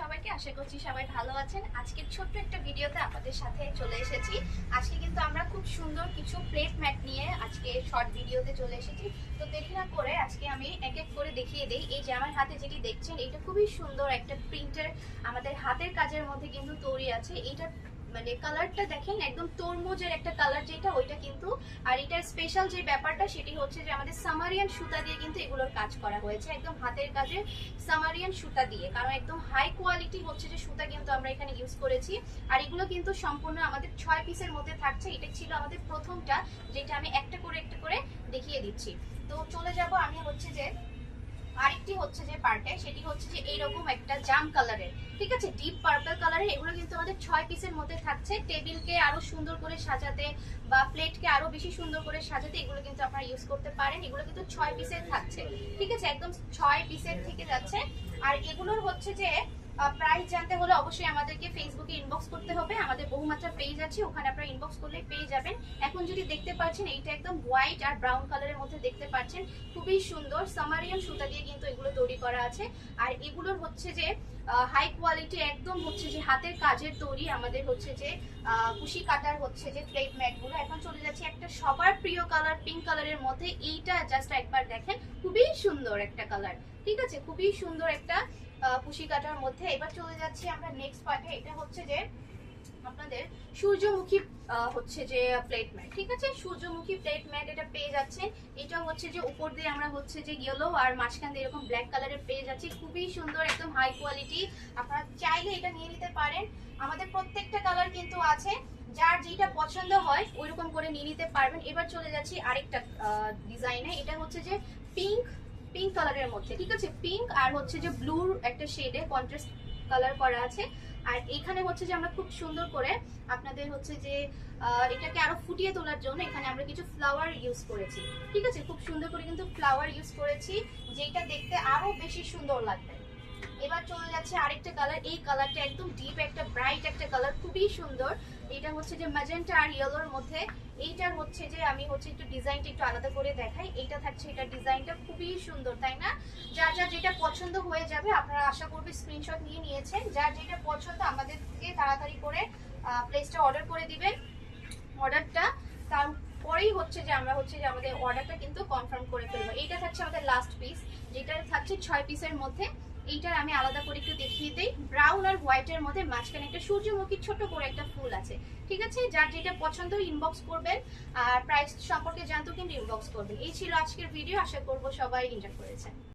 সবাইকে আশা করছি সবাই ভালো আছেন। আজকে ছোট্ট একটা ভিডিওতে আপনাদের সাথে চলে এসেছি। আজকে কিন্তু আমরা খুব সুন্দর কিছু প্লেট ম্যাট নিয়ে আজকে শর্ট ভিডিওতে চলে এসেছি। তো দেখি না করে আজকে আমি এক এক করে দেখিয়ে দিই। এই যে আমার হাতে যেটি দেখছেন, এটা খুবই সুন্দর একটা প্রিন্টের আমাদের হাতের কাজের মধ্যে কিন্তু তৈরি আছে। এটা মানে কালারটা দেখেন, একদম তরমুজের একটা কালার যেটা, ওইটা কিন্তু। আর এটার স্পেশাল যে ব্যাপারটা, সেটি হচ্ছে যে আমাদের সামারিয়ান সুতা দিয়ে কিন্তু এগুলোর কাজ করা হয়েছে। একদম হাতের কাজে সামারিয়ান সুতা দিয়ে। কারণ একদম হাই কোয়ালিটি হচ্ছে যে সুতা কিন্তু আমরা এখানে ইউজ করেছি। আর এগুলো কিন্তু সম্পূর্ণ আমাদের ছয় পিসের মধ্যে থাকছে। এটা ছিল আমাদের প্রথমটা, যেটা আমি একটা করে একটা করে দেখিয়ে দিচ্ছি। তো চলে যাব আমি হচ্ছে যে আরেকটি হচ্ছে যে পার্টে সেটি হচ্ছে যে এইরকম একটা জাম কালারের ঠিক আছে? ডিপ পার্পল কালারের এগুলো কিন্তু আমাদের ছয় পিসের মধ্যে থাকছে। টেবিলকে আরও সুন্দর করে সাজাতে বা প্লেটকে আরও বেশি সুন্দর করে সাজাতে এগুলো কিন্তু আপনারা ইউজ করতে পারেন। এগুলো কিন্তু ছয় পিসের থাকছে, ঠিক আছে? একদম ছয় পিসের থেকে যাচ্ছে। আর এগুলোর হচ্ছে যে প্রাইস জানতে হলে অবশ্যই আমাদেরকে ফেসবুকে ইনবক্স করতে হবে। আমাদের বহুমাত্রা পেজ আছে, ওখানে আপনারা ইনবক্স করলে পেয়ে যাবেন। এখন যদি দেখতে পাচ্ছেন, এইটা একদম হোয়াইট আর ব্রাউন কালারের মধ্যে দেখতে পাচ্ছেন, খুবই সুন্দর সামারিয়ান সুতা দিয়ে কিন্তু এগুলো তৈরি করা আছে। আর এগুলোর হচ্ছে যে হাই কোয়ালিটি একদম হচ্ছে যে হাতের কাজের তৈরি। আমাদের হচ্ছে যে কুশি কাটার হচ্ছে যে প্লেট ম্যাটগুলো। এখন চলে যাচ্ছে একটা সবার প্রিয় কালার পিঙ্ক কালারের মধ্যে। এইটা জাস্ট একবার দেখেন, খুবই সুন্দর একটা কালার ঠিক আছে, খুবই সুন্দর একটা কুশি কাটার মধ্যে। এবার চলে যাচ্ছি আমরা নেক্সট পার্টে এটা হচ্ছে যে আপনাদের সূর্যমুখী হচ্ছে যে প্লেট ম্যাট ঠিক আছে? সূর্যমুখী প্লেট ম্যাট এটা পেয়ে যাচ্ছেন। এটা হচ্ছে যে উপর দিয়ে আমরা হচ্ছে যে ইয়েলো আর মাঝখান দিয়ে এরকম ব্ল্যাক কালারের পেয়ে যাচ্ছি। খুবই সুন্দর, একদম হাই কোয়ালিটি আপনারা চাইলে এটা নিয়ে নিতে পারেন। আমাদের প্রত্যেকটা কালার কিন্তু আছে। যার যেটা পছন্দ হয়, ওইরকম করে নিয়ে নিতে পারবেন। এবার চলে যাচ্ছি আরেকটা ডিজাইনে এটা হচ্ছে যে পিঙ্ক কালারের মধ্যে, ঠিক আছে? পিঙ্ক আর হচ্ছে যে ব্লুর একটা শেডে কন্ট্রাস্ট কালার করা আছে। আর এখানে হচ্ছে যে আমরা খুব সুন্দর করে আপনাদের হচ্ছে যে এটাকে আরও ফুটিয়ে তোলার জন্য এখানে আমরা কিছু ফ্লাওয়ার ইউজ করেছি। ঠিক আছে? খুব সুন্দর করে কিন্তু ফ্লাওয়ার ইউজ করেছি যেটা দেখতে আরও বেশি সুন্দর লাগবে। এবার চলে যাচ্ছে আরেকটা কালার এই কালারটা একদম ডিপ একটা ব্রাইট একটা কালার খুবই সুন্দর। এটা হচ্ছে যে ম্যাজেন্টা আর ইয়েলোর মধ্যে। এইটার হচ্ছে যে আমি হচ্ছে একটু ডিজাইনটা একটু আলাদা করে দেখাই। এইটা থাকছে এটা ডিজাইনটা খুবই সুন্দর, তাই না? যার যার যেটা পছন্দ হয়ে যাবে আপনারা আশা করবে স্ক্রিনশট নিয়ে নিয়েছেন। যার যেটা পছন্দ আমাদেরকে তাড়াতাড়ি করে প্লেসটা অর্ডার করে দিবেন অর্ডারটা তারপরেই হচ্ছে যে আমরা হচ্ছে যে আমাদের অর্ডারটা কিন্তু কনফার্ম করে ফেলব। এইটা থাকছে আমাদের লাস্ট পিস যেটা থাকছে ছয় পিসের মধ্যে। এইটার আমি আলাদা করে একটু দেখিয়ে দিই। ব্রাউন আর হোয়াইটের মধ্যে মাঝখানে একটা সূর্যমুখী ছোট করে একটা ফুল আছে। ঠিক আছে? যার যেটা পছন্দ ইনবক্স করবেন। আর প্রাইস সম্পর্কে জানতো কিন্তু ইনবক্স করবেন। এই ছিল আজকের ভিডিও আশা করব সবাই এনজয় করেছেন।